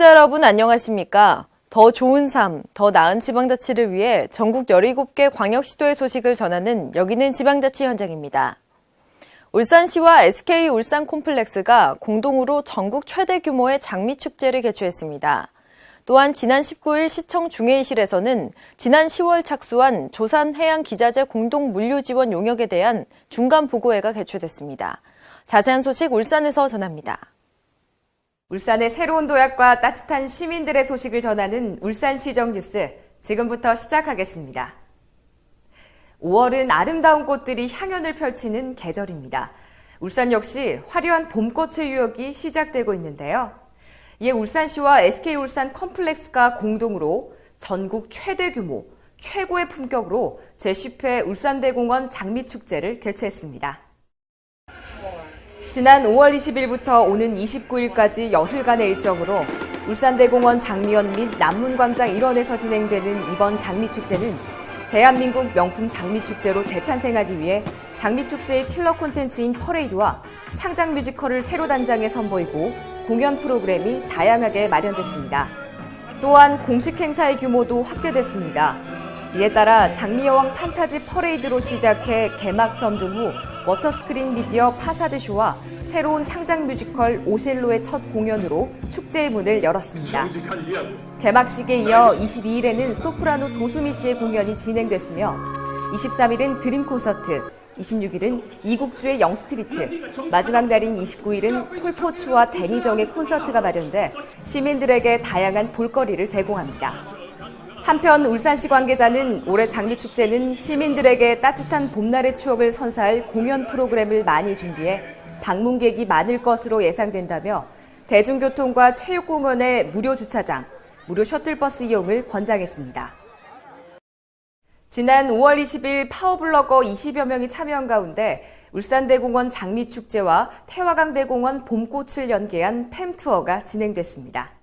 시청자 여러분 안녕하십니까? 더 좋은 삶, 더 나은 지방자치를 위해 전국 17개 광역시도의 소식을 전하는 여기는 지방자치 현장입니다. 울산시와 SK 울산 콤플렉스가 공동으로 전국 최대 규모의 장미축제를 개최했습니다. 또한 지난 19일 시청 중회의실에서는 지난 10월 착수한 조산해양기자재 공동 물류지원 용역에 대한 중간 보고회가 개최됐습니다. 자세한 소식 울산에서 전합니다. 울산의 새로운 도약과 따뜻한 시민들의 소식을 전하는 울산시정 뉴스 지금부터 시작하겠습니다. 5월은 아름다운 꽃들이 향연을 펼치는 계절입니다. 울산 역시 화려한 봄꽃의 유역이 시작되고 있는데요. 이에 울산시와 SK울산 컴플렉스가 공동으로 전국 최대 규모, 최고의 품격으로 제10회 울산대공원 장미축제를 개최했습니다. 지난 5월 20일부터 오는 29일까지 열흘간의 일정으로 울산대공원 장미원 및 남문광장 일원에서 진행되는 이번 장미축제는 대한민국 명품 장미축제로 재탄생하기 위해 장미축제의 킬러 콘텐츠인 퍼레이드와 창작 뮤지컬을 새로 단장해 선보이고 공연 프로그램이 다양하게 마련됐습니다. 또한 공식 행사의 규모도 확대됐습니다. 이에 따라 장미여왕 판타지 퍼레이드로 시작해 개막 점등 후 워터스크린 미디어 파사드쇼와 새로운 창작 뮤지컬 오셀로의 첫 공연으로 축제의 문을 열었습니다. 개막식에 이어 22일에는 소프라노 조수미 씨의 공연이 진행됐으며 23일은 드림 콘서트, 26일은 이국주의 영스트리트, 마지막 날인 29일은 폴포츠와 데니정의 콘서트가 마련돼 시민들에게 다양한 볼거리를 제공합니다. 한편 울산시 관계자는 올해 장미축제는 시민들에게 따뜻한 봄날의 추억을 선사할 공연 프로그램을 많이 준비해 방문객이 많을 것으로 예상된다며 대중교통과 체육공원의 무료 주차장, 무료 셔틀버스 이용을 권장했습니다. 지난 5월 20일 파워블로거 20여 명이 참여한 가운데 울산대공원 장미축제와 태화강대공원 봄꽃을 연계한 팸투어가 진행됐습니다.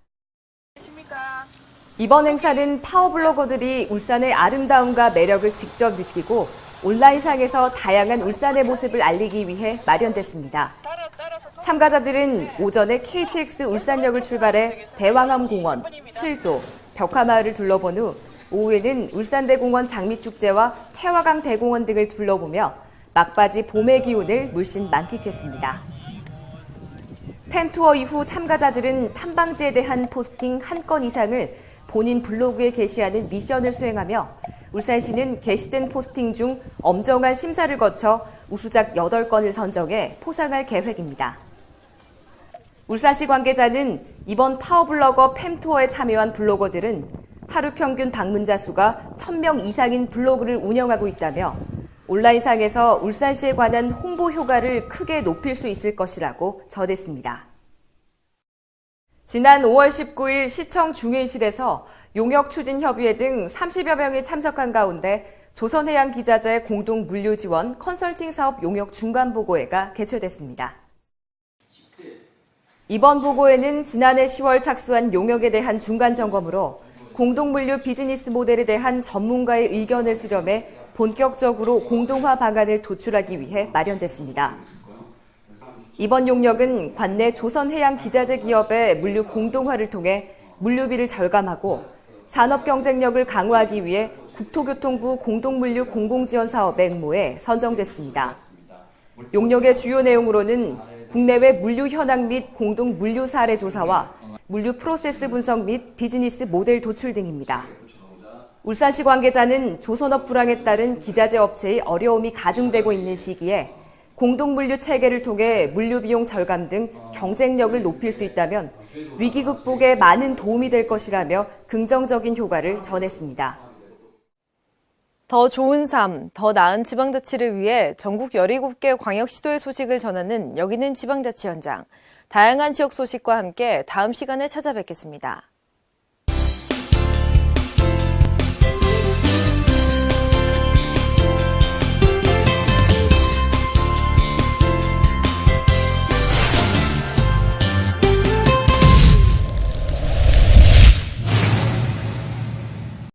이번 행사는 파워블로거들이 울산의 아름다움과 매력을 직접 느끼고 온라인상에서 다양한 울산의 모습을 알리기 위해 마련됐습니다. 참가자들은 오전에 KTX 울산역을 출발해 대왕암 공원, 슬도, 벽화마을을 둘러본 후 오후에는 울산대공원 장미축제와 태화강 대공원 등을 둘러보며 막바지 봄의 기운을 물씬 만끽했습니다. 팬투어 이후 참가자들은 탐방지에 대한 포스팅 한 건 이상을 본인 블로그에 게시하는 미션을 수행하며 울산시는 게시된 포스팅 중 엄정한 심사를 거쳐 우수작 8건을 선정해 포상할 계획입니다. 울산시 관계자는 이번 파워블로거 팸투어에 참여한 블로거들은 하루 평균 방문자 수가 1000명 이상인 블로그를 운영하고 있다며 온라인상에서 울산시에 관한 홍보 효과를 크게 높일 수 있을 것이라고 전했습니다. 지난 5월 19일 시청 중회의실에서 용역 추진 협의회 등 30여 명이 참석한 가운데 조선해양기자재 공동 물류 지원 컨설팅 사업 용역 중간 보고회가 개최됐습니다. 이번 보고회는 지난해 10월 착수한 용역에 대한 중간 점검으로 공동 물류 비즈니스 모델에 대한 전문가의 의견을 수렴해 본격적으로 공동화 방안을 도출하기 위해 마련됐습니다. 이번 용역은 관내 조선해양 기자재 기업의 물류 공동화를 통해 물류비를 절감하고 산업 경쟁력을 강화하기 위해 국토교통부 공동물류 공공지원 사업의 응모에 선정됐습니다. 용역의 주요 내용으로는 국내외 물류 현황 및 공동 물류 사례 조사와 물류 프로세스 분석 및 비즈니스 모델 도출 등입니다. 울산시 관계자는 조선업 불황에 따른 기자재 업체의 어려움이 가중되고 있는 시기에 공동물류 체계를 통해 물류 비용 절감 등 경쟁력을 높일 수 있다면 위기 극복에 많은 도움이 될 것이라며 긍정적인 효과를 전했습니다. 더 좋은 삶, 더 나은 지방자치를 위해 전국 17개 광역시도의 소식을 전하는 여기는 지방자치 현장. 다양한 지역 소식과 함께 다음 시간에 찾아뵙겠습니다.